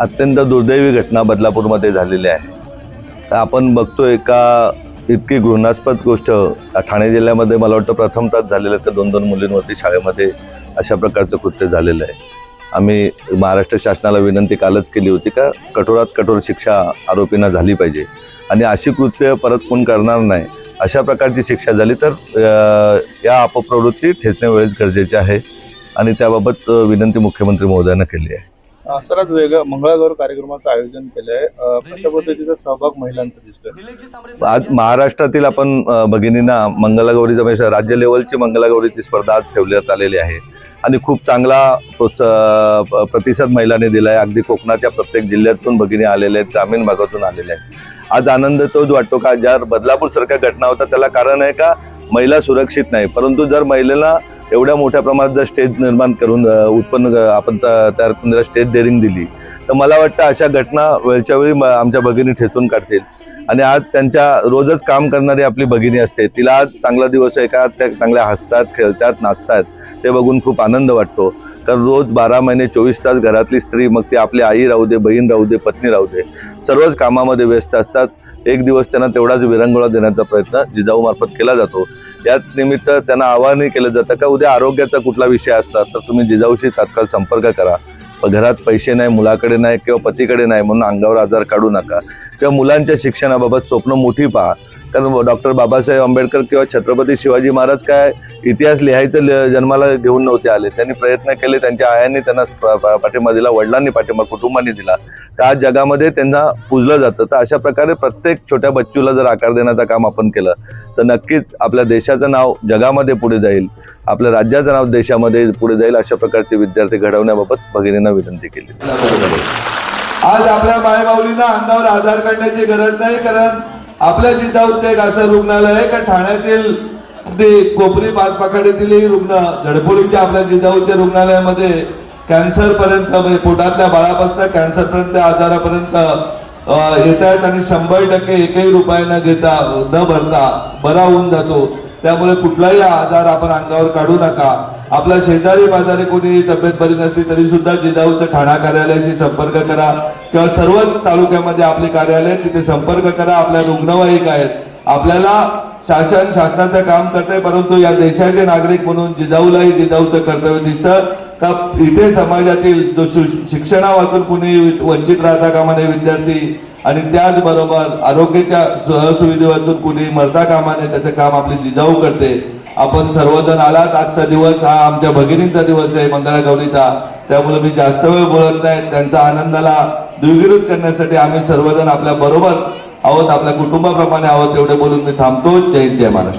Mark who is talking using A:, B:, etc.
A: अत्यंत दुर्दैवी घटना बदलापूरमध्ये झालेली आहे. तर आपण बघतोय का इतकी घृणास्पद गोष्ट ठाणे जिल्ह्यामध्ये मला वाटतं प्रथमतच झालेलं तर दोन दोन मुलींवरती शाळेमध्ये अशा प्रकारचं कृत्य झालेलं आहे. आम्ही महाराष्ट्र शासनाला विनंती कालच केली होती का कठोरात कठोर शिक्षा आरोपींना झाली पाहिजे. आणि अशी कृत्य परत कोण करणार नाही अशा प्रकारची शिक्षा झाली तर या अपप्रवृत्ती ठेचणे वेळेस गरजेचे आहे. आणि त्याबाबत विनंती मुख्यमंत्री महोदयांना केली आहे.
B: सर आज वेगळं मंगळागौर कार्यक्रमाचं आयोजन केलंय. कशा पद्धतीचा सहभाग महिलांचा दिसतोय.
A: आज महाराष्ट्रातील आपण भगिनींना मंगलागौरीचा राज्य लेवलची मंगलागौरीची स्पर्धा आज ठेवण्यात आलेली आहे. आणि खूप चांगला प्रोत्सा प्रतिसाद महिलांनी दिला आहे अगदी कोकणाच्या प्रत्येक जिल्ह्यातून भगिनी आलेल्या आहेत ग्रामीण भागातून आलेल्या आहेत. आज आनंद तोच वाटतो का? ज्या बदलापूर सारख्या घटना होता त्याला कारण आहे का? महिला सुरक्षित नाही. परंतु जर महिलेला एवढ्या मोठ्या प्रमाणात जर स्टेज निर्माण करून उत्पन्न आपण तयार करून त्याला स्टेज डेअरिंग दिली तर मला वाटतं अशा घटना वेळच्या वेळी आमच्या भगिनी ठेचून काढतील. आणि आज त्यांच्या रोजच काम करणारी आपली भगिनी असते. तिला आज चांगला दिवस आहे का? त्या चांगल्या हसतात खेळतात नाचतात. ते बघून खूप आनंद वाटतो. तर रोज बारा महिने चोवीस तास घरातली स्त्री मग ती आपली आई राहू दे बहीण राहू दे पत्नी राहू दे सर्वच कामामध्ये व्यस्त असतात. एक दिवस त्यांना तेवढाच विरंगुळा देण्याचा प्रयत्न जिजाऊ मार्फत केला जातो. याच निमित्त त्यांना आवाहनही केलं जातं का उद्या आरोग्याचा कुठला विषय असला तर तुम्ही जिजाऊशी तात्काळ संपर्क करा. घरात पैसे नाही मुलाकडे नाही किंवा पतीकडे नाही म्हणून अंगावर आजार काढू नका. किंवा मुलांच्या शिक्षणाबाबत स्वप्न मोठी पहा. कारण डॉक्टर बाबासाहेब आंबेडकर किंवा छत्रपती शिवाजी महाराज काय इतिहास लिहायचं जन्माला घेऊन नव्हते आले. त्यांनी प्रयत्न केले त्यांच्या आयांनी त्यांना पाठिंबा दिला वडिलांनी पाठिंबा कुटुंबांनी दिला. तर आज जगामध्ये त्यांना पुजलं जातं. तर अशा प्रकारे प्रत्येक छोट्या बच्चूला जर आकार देण्याचं काम आपण केलं तर नक्कीच आपल्या देशाचं नाव जगामध्ये पुढे जाईल. आपल्या राज्याचं नाव देशामध्ये पुढे जाईल अशा प्रकारचे विद्यार्थी घडवण्याबाबत भगिनींना विनंती केली.
C: आज आपल्या मायबाऊलींना अंगावर आधार काढण्याची गरज नाही कारण आपल्या जिजाऊचं एक असं रुग्णालय आहे का ठाण्यातील ते कोपरी पाचपाखाडीतील रुग्ण झडपोलीच्या आपल्या जिजाऊच्या रुग्णालयामध्ये कॅन्सर पर्यंत म्हणजे पोटातल्या बाळापासून कॅन्सर पर्यंत आजारापर्यंत येत आहेत आणि शंभर टक्के एकही रुपये न घेता न भरता बरा होऊन जातो. त्यामुळे कुठलाही आजार आपण अंगावर काढू नका. आपल्या शेजारी बाजारी कोणी तब्येत बरी नसली तरी सुद्धा जिजाऊचं ठाणा कार्यालयाशी संपर्क करा. किंवा सर्व तालुक्यामध्ये आपली कार्यालय तिथे संपर्क करा. आपल्या रुग्णवाहिका आहेत. आपल्याला शासन शासनाचं काम करते परंतु या देशाचे नागरिक म्हणून जिजाऊलाही जिजाऊचं कर्तव्य दिसतं. का इथे समाजातील जो शिक्षणा वाचून कुणी वंचित राहता कामा नये विद्यार्थी? आणि त्याचबरोबर आरोग्याच्या सहसुविधे वाचून कुणी मरता कामा नये त्याचं काम आपली जिजाऊ करते. आपण सर्वजण आलात आजचा दिवस हा आमच्या भगिनींचा दिवस आहे मंगळागौरीचा त्यामुळे मी जास्त वेळ बोलत नाही. त्यांचा आनंदाला द्विगुणित करण्यासाठी आम्ही सर्वजण आपल्या बरोबर आहोत आपल्या कुटुंबाप्रमाणे आहोत एवढे बोलून मी थांबतो. जय जय महाराष्ट्र.